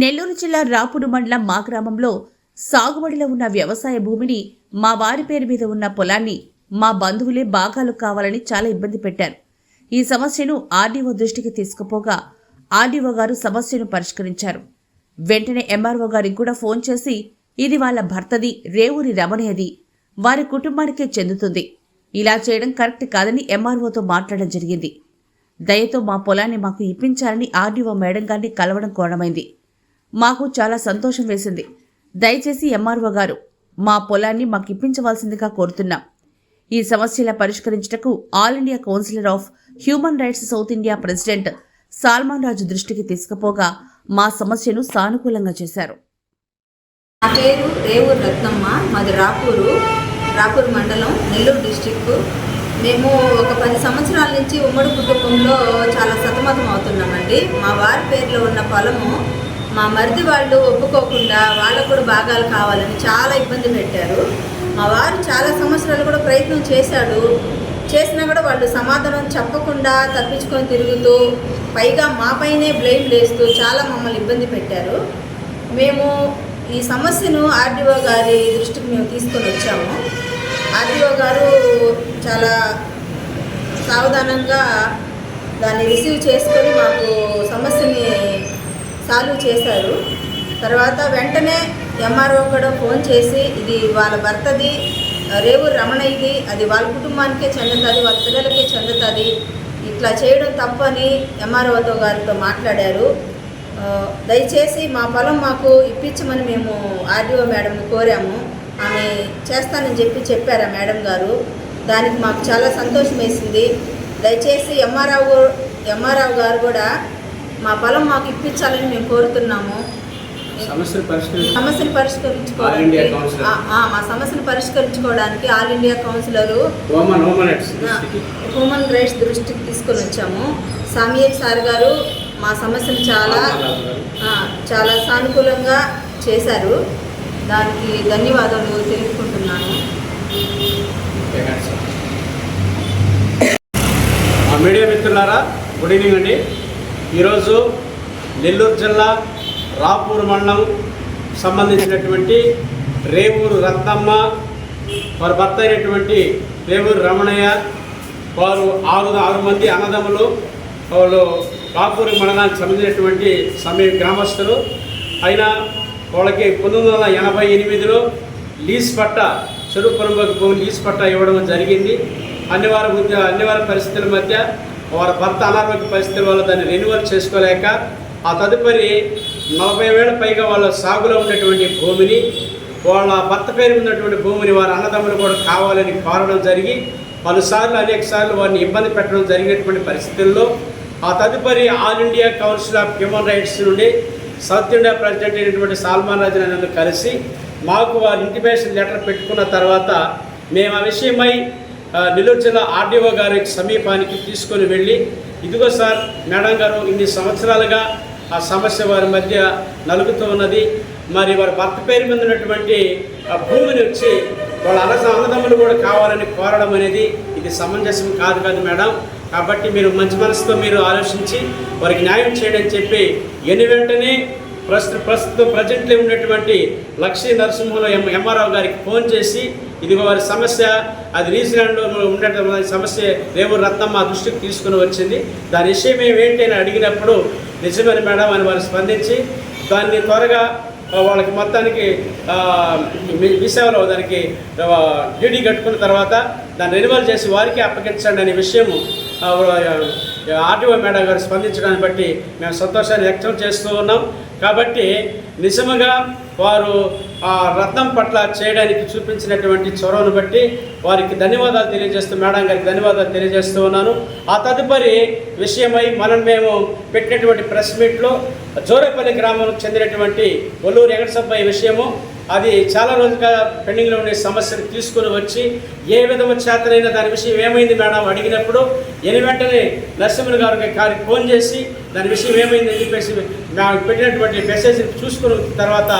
నెల్లూరు జిల్లా రాపుడు మండలం మా గ్రామంలో సాగుబడిలో ఉన్న వ్యవసాయ భూమిని మా వారి పేరు మీద ఉన్న పొలాన్ని మా బంధువులే భాగాలు కావాలని చాలా ఇబ్బంది పెట్టారు. ఈ సమస్యను ఆర్డీఓ దృష్టికి తీసుకుపోగా ఆర్డీఓ గారు సమస్యను పరిష్కరించారు. వెంటనే ఎంఆర్ఓ గారికి కూడా ఫోన్ చేసి ఇది వాళ్ళ భర్తది రేవూరి రమణయ్యది. వారి కుటుంబానికే చెందుతుంది. ఇలా చేయడం కరెక్ట్ కాదని ఎంఆర్ఓతో మాట్లాడడం జరిగింది. దయతో మా పొలాన్ని మాకు ఇప్పించాలని ఆర్డీఓ మేడం గారిని కలవడం కోణమైంది. మాకు చాలా సంతోషం వేసింది. దయచేసి ఎంఆర్ఓ గారు మా పొలాన్ని మాకు ఇప్పించవలసిందిగా కోరుతున్నాం. ఈ సమస్యల పరిష్కరించుటకు all India councillor of human rights south India president Salman Raju దృష్టికి తీసుకుపోగా మా సమస్యను సానుకూలంగా చేశారు. నా పేరు రేవూరు రత్నమ్మ. మాది రాపూరు రాపూరు మండలం నెల్లూరు డిస్టిక్. మేము ఒక పది సంవత్సరాల నుంచి ఉమ్మడి కుటుంబంలో చాలా సతమతం అవుతున్నామండి. మా వారి పేరులో ఉన్న పొలము మా మరిది వాళ్ళు ఒప్పుకోకుండా వాళ్ళకు కూడా భాగాలు కావాలని చాలా ఇబ్బంది పెట్టారు. మా వారు చాలా సంవత్సరాలు కూడా ప్రయత్నం చేశాడు. చేసినా కూడా వాళ్ళు సమాధానం చెప్పకుండా తప్పించుకొని తిరుగుతూ పైగా మాపైనే బ్లేమ్ వేస్తూ చాలా మమ్మల్ని ఇబ్బంది పెట్టారు. మేము ఈ సమస్యను ఆర్డీఓ గారి దృష్టికి మేము తీసుకొని వచ్చాము. ఆర్డీఓ గారు చాలా సావధానంగా దాన్ని రిసీవ్ చేసుకొని మాకు సమస్యని సాల్వ్ చేశారు. తర్వాత వెంటనే ఎంఆర్ఓ కూడా ఫోన్ చేసి ఇది వాళ్ళ భర్తది రేవు రమణయ్యది అది వాళ్ళ కుటుంబానికే చెందుతుంది వాళ్ళ పిల్లలకే చెందుతుంది ఇట్లా చేయడం తప్పని ఎంఆర్ఓతో గారితో మాట్లాడారు. దయచేసి మా పొలం మాకు ఇప్పించమని మేము ఆర్డీఓ మేడం కోరాము. ఆమె చేస్తానని చెప్పి చెప్పారు ఆ మేడం గారు. దానికి మాకు చాలా సంతోషం వేసింది దయచేసి ఎంఆర్ఓ ఎంఆర్ఓ గారు కూడా మా పొలం మాకు ఇప్పించాలని మేము కోరుతున్నాము. సమస్యను పరిష్కరించుకోవడానికి ఆ, మా సమస్యను పరిష్కరించుకోవడానికి all India councillor human rights దృష్టికి. తీసుకొని వచ్చాము. సామియల్ సార్ గారు మా సమస్యను చాలా చాలా సానుకూలంగా చేశారు. దానికి ధన్యవాదాలు తెలుపుకుంటున్నాను. మీడియా మిత్రులారా గుడ్ ఈవినింగ్ అండి. ఈరోజు నెల్లూరు జిల్లా రాపూర్ మండలం సంబంధించినటువంటి రేవూరు రత్నమ్మ వారి భర్త అయినటువంటి రేవూరు రమణయ్య వారు ఆరు ఆరు మంది అన్నదమ్ములు వాళ్ళు రాపూరు మండలానికి సంబంధించినటువంటి సమీప గ్రామస్తులు. అయినా వాళ్ళకి పంతొమ్మిది వందల ఎనభై ఎనిమిదిలో లీజ్ పట్ట చెరుకు పొలంలోకి భూమి లీజ్ పట్ట ఇవ్వడం జరిగింది. అన్ని వారి అన్ని వారి పరిస్థితుల మధ్య వారి భర్త అనారోగ్య పరిస్థితుల వల్ల దాన్ని రెన్యువల్ చేసుకోలేక ఆ తదుపరి నలభై వేల పైగా వాళ్ళ సాగులో ఉన్నటువంటి భూమిని వాళ్ళ భర్త పేరు ఉన్నటువంటి భూమిని వారి అన్నదమ్ములు కూడా కావాలని కోరడం జరిగి పలుసార్లు అనేక సార్లు వారిని ఇబ్బంది పెట్టడం జరిగినటువంటి పరిస్థితుల్లో ఆ తదుపరి all India council of human rights నుండి సౌత్ ఇండియా ప్రెసిడెంట్ అయినటువంటి సాల్మాన్ రాజు నన్ను కలిసి మాకు వారి ఇంటిమేషన్ లెటర్ పెట్టుకున్న తర్వాత మేము ఆ విషయమై నెల్లూరు జిల్లా ఆర్డీఓ గారి సమీపానికి తీసుకొని వెళ్ళి ఇదిగో సార్ మేడం గారు ఇన్ని సంవత్సరాలుగా ఆ సమస్య వారి మధ్య నలుగుతూ ఉన్నది. మరి వారి భర్త పేరు మీద ఉన్నటువంటి ఆ భూమిని వచ్చి వాళ్ళ అన్న అన్నదమ్ములు కూడా కావాలని కోరడం అనేది ఇది సమంజసం కాదు కాదు మేడం. కాబట్టి మీరు మంచి మనసుతో మీరు ఆలోచించి వారికి న్యాయం చేయడం చెప్పి ఎన్ని వెంటనే ప్రస్తుత ప్రస్తుతం ప్రజెంట్లో ఉన్నటువంటి లక్ష్మీ నరసింహుల ఎం ఎంఆర్ఓ గారికి ఫోన్ చేసి ఇదిగో వారి సమస్య అది న్యూజిలాండ్లో ఉండేటువంటి సమస్య రేవు రత్నమ్మ దృష్టికి తీసుకుని వచ్చింది. దాని విషయం ఏంటి అని అడిగినప్పుడు నిజమని మేడం? అని వారు స్పందించి దాన్ని త్వరగా వాళ్ళకి మొత్తానికి ఆ, దానికి డీడీ కట్టుకున్న తర్వాత దాన్ని రెన్యువల్ చేసి వారికి అప్పగించండి అనే విషయము ఆర్టీఓ మేడం గారు స్పందించడాన్ని బట్టి మేము సంతోషాన్ని వ్యక్తం చేస్తూ ఉన్నాం. కాబట్టి నిజముగా వారు ఆ రత్నం పట్ల చేయడానికి చూపించినటువంటి చొరవను బట్టి వారికి ధన్యవాదాలు తెలియజేస్తూ మేడం గారికి ధన్యవాదాలు తెలియజేస్తూ ఉన్నాను. ఆ తదుపరి విషయమై మనం మేము పెట్టినటువంటి ప్రెస్ మీట్లో జోరేపల్లి గ్రామంలో చెందినటువంటి ఒల్లూరు వెంకటసబ్బయ్య విషయము. అది చాలా రోజులుగా పెండింగ్లో ఉండే సమస్యను తీసుకుని వచ్చి ఏ విధము చేతనైనా దాని విషయం ఏమైంది మేడం అడిగినప్పుడు ఎని వెంటనే నరసింహన్ గారికి గారికి ఫోన్ చేసి దాని విషయం ఏమైందని చెప్పేసి నాకు పెట్టినటువంటి మెసేజ్ చూసుకున్న తర్వాత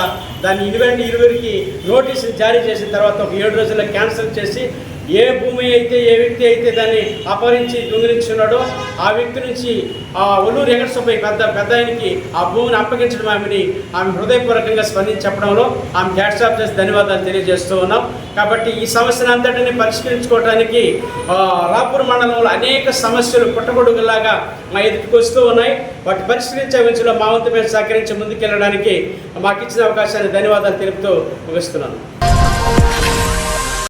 దాన్ని ఇరువెంట ఇరువురికి నోటీసులు జారీ చేసిన తర్వాత ఒక ఏడు రోజుల్లో క్యాన్సిల్ చేసి ఏ భూమి అయితే ఏ వ్యక్తి అయితే దాన్ని అపహరించి దొంగిలించున్నాడో ఆ వ్యక్తి నుంచి ఆ ఒల్లూరు వెంకటసుబ్బయ్య పెద్ద పెద్ద ఆయనకి ఆ భూమిని అప్పగించడం ఆమెని ఆమె హృదయపూర్వకంగా స్పందించి చెప్పడంలో ఆమె హ్యాట్సాప్ చేసి ధన్యవాదాలు తెలియజేస్తూ ఉన్నాం. కాబట్టి ఈ సమస్యను అంతటిని పరిష్కరించుకోవడానికి రాపూర్ మండలంలో అనేక సమస్యలు పుట్టగొడుగులాగా మా ఎదుటికి వస్తూ ఉన్నాయి. వాటి పరిష్కరించే విషయంలో మా వంతు మేము సహకరించి ముందుకెళ్ళడానికి మాకు ఇచ్చిన అవకాశాన్ని ధన్యవాదాలు తెలుపుతూ ముగిస్తున్నాను.